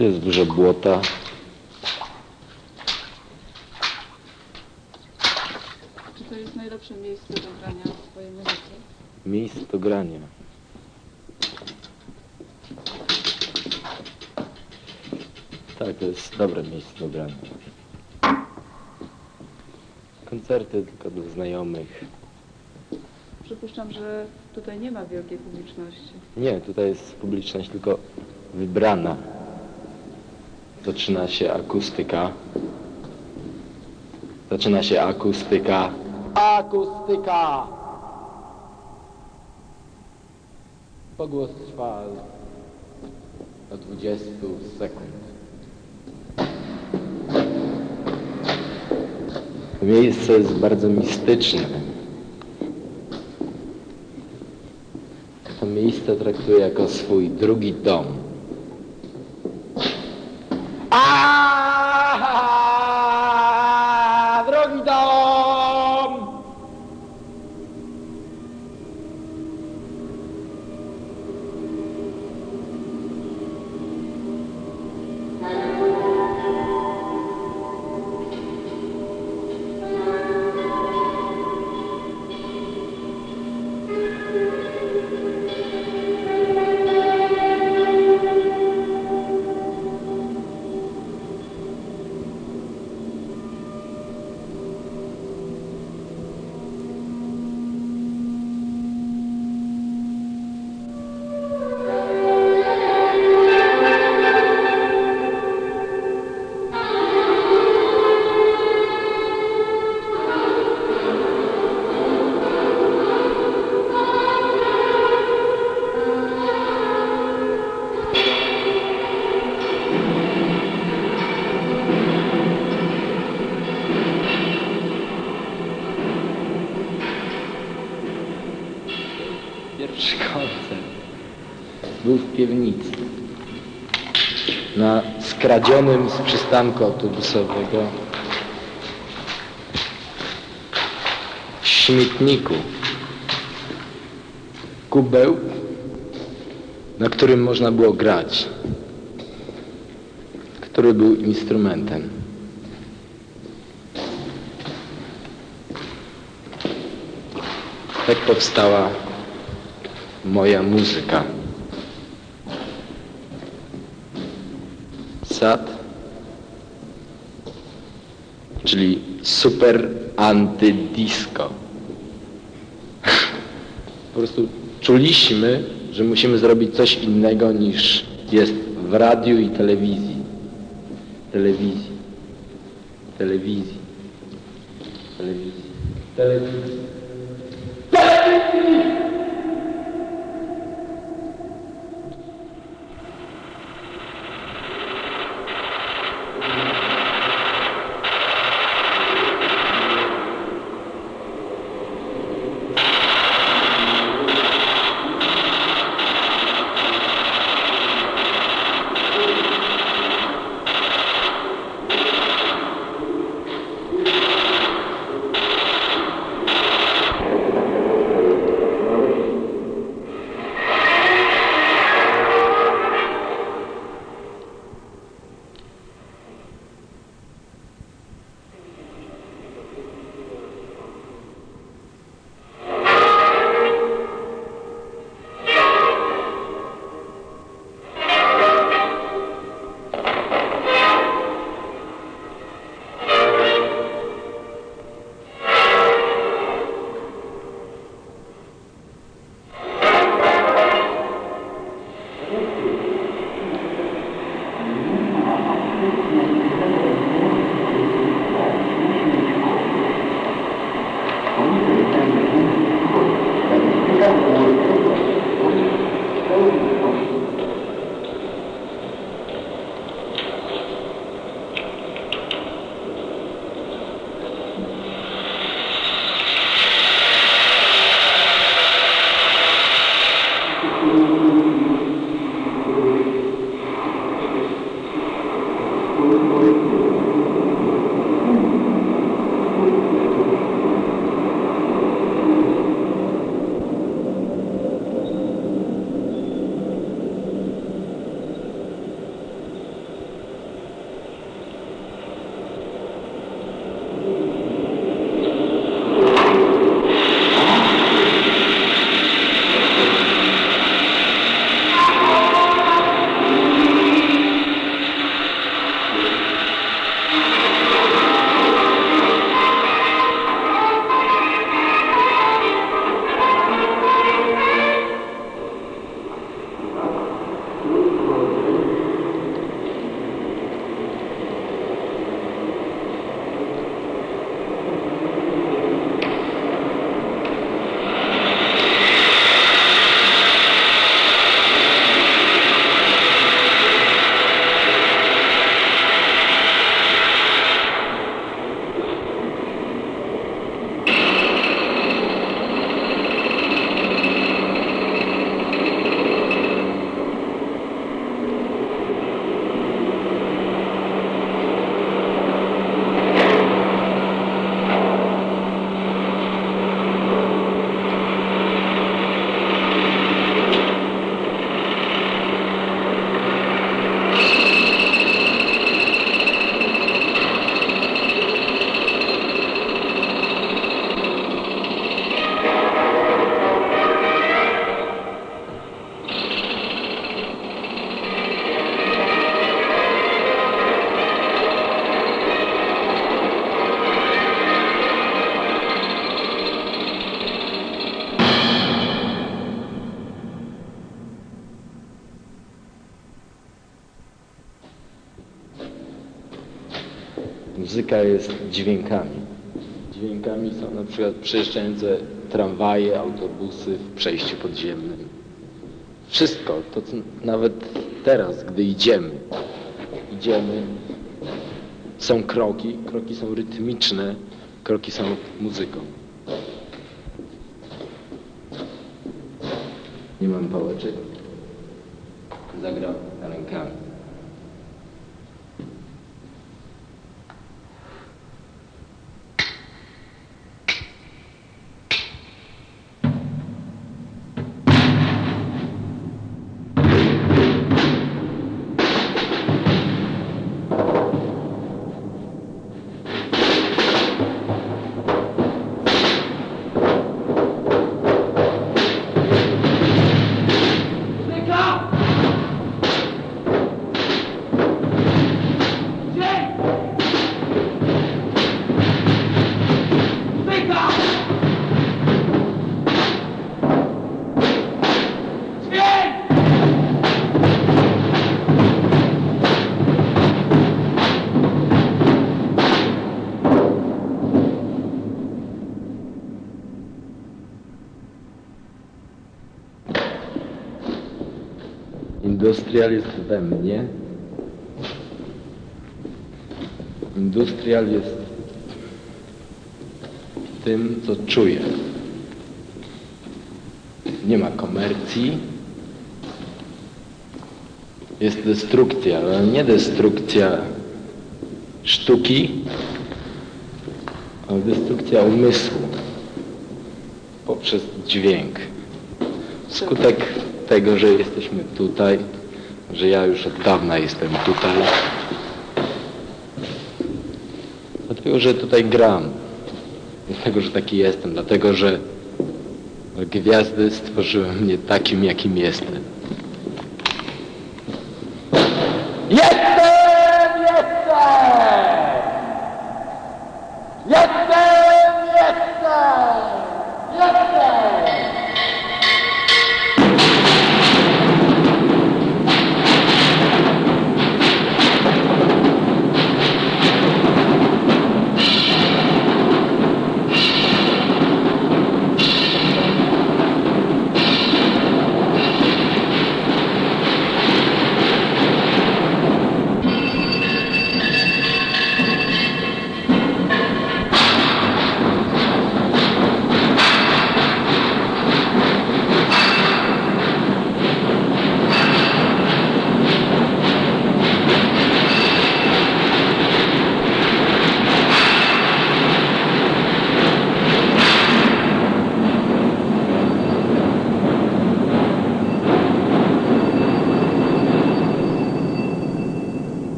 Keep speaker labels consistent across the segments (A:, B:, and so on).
A: Tu jest dużo błota.
B: Czy to jest najlepsze miejsce do grania swojej muzyki?
A: Miejsce do grania. Tak, to jest dobre miejsce do grania. Koncerty tylko dla znajomych.
B: Przypuszczam, że tutaj nie ma wielkiej publiczności.
A: Nie, tutaj jest publiczność tylko wybrana. Zaczyna się akustyka. Zaczyna się akustyka. Akustyka! Pogłos trwa do 20 sekund. To miejsce jest bardzo mistyczne. To miejsce traktuję jako swój drugi dom. Na skradzionym z przystanku autobusowego śmietniku kubeł, na którym można było grać, który był instrumentem. Tak powstała moja muzyka. Czyli super antydisco. Po prostu czuliśmy, że musimy zrobić coś innego niż jest w radiu i telewizji. Telewizji. Telewizji. Telewizji. Telewizji. Muzyka jest dźwiękami. Dźwiękami są na przykład przejeżdżające tramwaje, autobusy w przejściu podziemnym. Wszystko, to nawet teraz, gdy idziemy, idziemy, są kroki, kroki są rytmiczne, kroki są muzyką. Nie mam pałeczek. Zagram rękami. Industrial jest we mnie. Industrial jest tym, co czuję. Nie ma komercji. Jest destrukcja, ale nie destrukcja sztuki, ale destrukcja umysłu poprzez dźwięk. Skutek tego, że jesteśmy tutaj, że ja już od dawna jestem tutaj. Dlatego, że tutaj gram. Dlatego, że taki jestem. Dlatego, że gwiazdy stworzyły mnie takim, jakim jestem.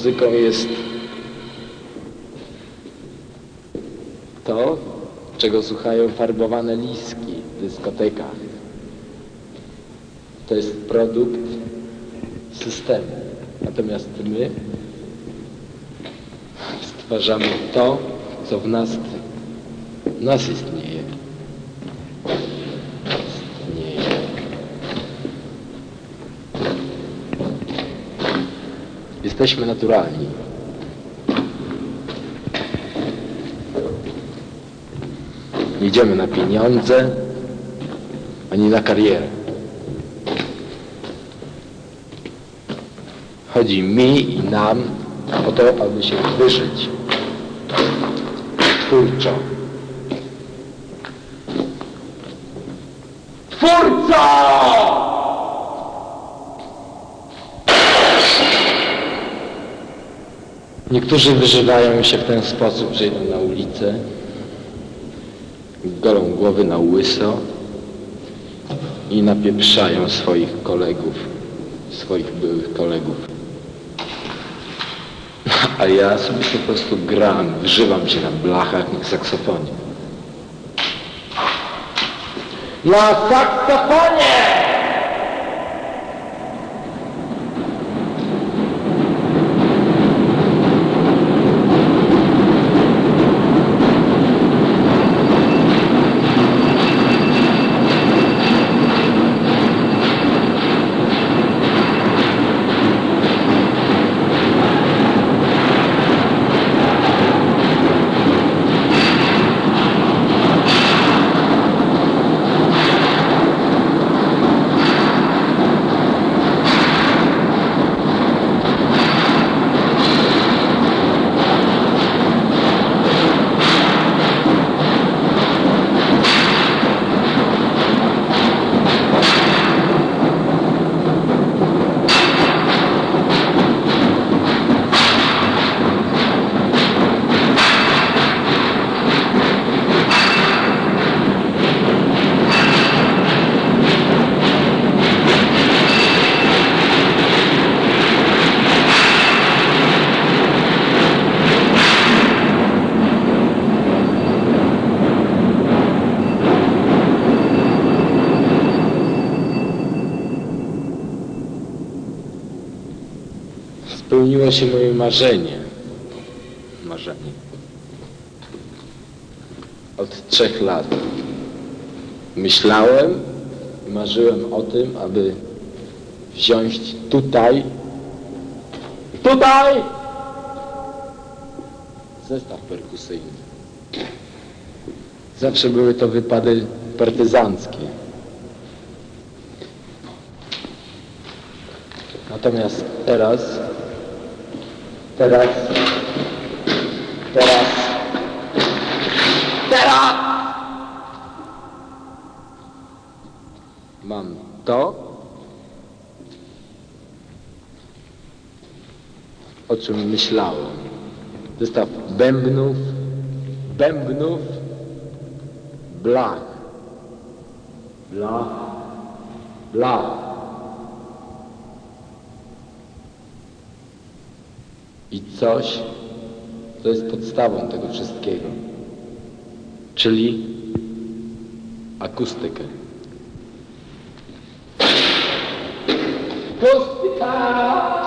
A: Muzyką jest to, czego słuchają farbowane liski w dyskotekach. To jest produkt systemu. Natomiast my stwarzamy to, co w nas, w nas istnieje. Jesteśmy naturalni. Nie idziemy na pieniądze, ani na karierę. Chodzi mi i nam o to, aby się wyżyć. Twórczo. Twórco! Niektórzy wyżywają się w ten sposób, że idą na ulicę, golą głowy na łyso i napieprzają swoich kolegów, swoich byłych kolegów. A ja sobie po prostu gram, wyżywam się na blachach, na saksofonie. Na saksofonie! Spełniło się moje marzenie. Marzenie. Od trzech lat. Myślałem i marzyłem o tym, aby wziąć tutaj, tutaj zestaw perkusyjny. Zawsze były to wypady partyzanckie. Natomiast teraz, teraz, teraz, teraz. Mam to, o czym myślałem. Zestaw bębnów, bębnów, blach, blach, blach. I coś, co jest podstawą tego wszystkiego, czyli akustykę. Akustyka!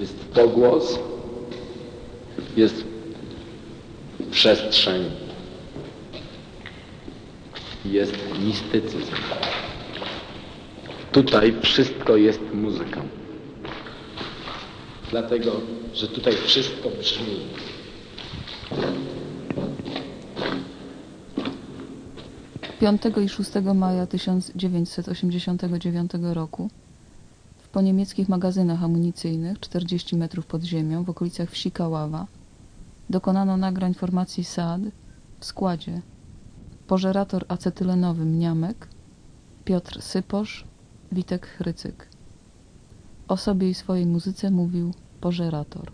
A: Jest pogłos, jest przestrzeń jest mistycyzm. Tutaj wszystko jest muzyką. Dlatego, że tutaj wszystko brzmi.
B: Piątego i 6 maja 1989 roku w poniemieckich magazynach amunicyjnych 40 metrów pod ziemią w okolicach wsi Kaława dokonano nagrań formacji SAD w składzie pożerator acetylenowy Mniamek, Piotr Syposz, Witek Chrycyk. O sobie i swojej muzyce mówił pożerator.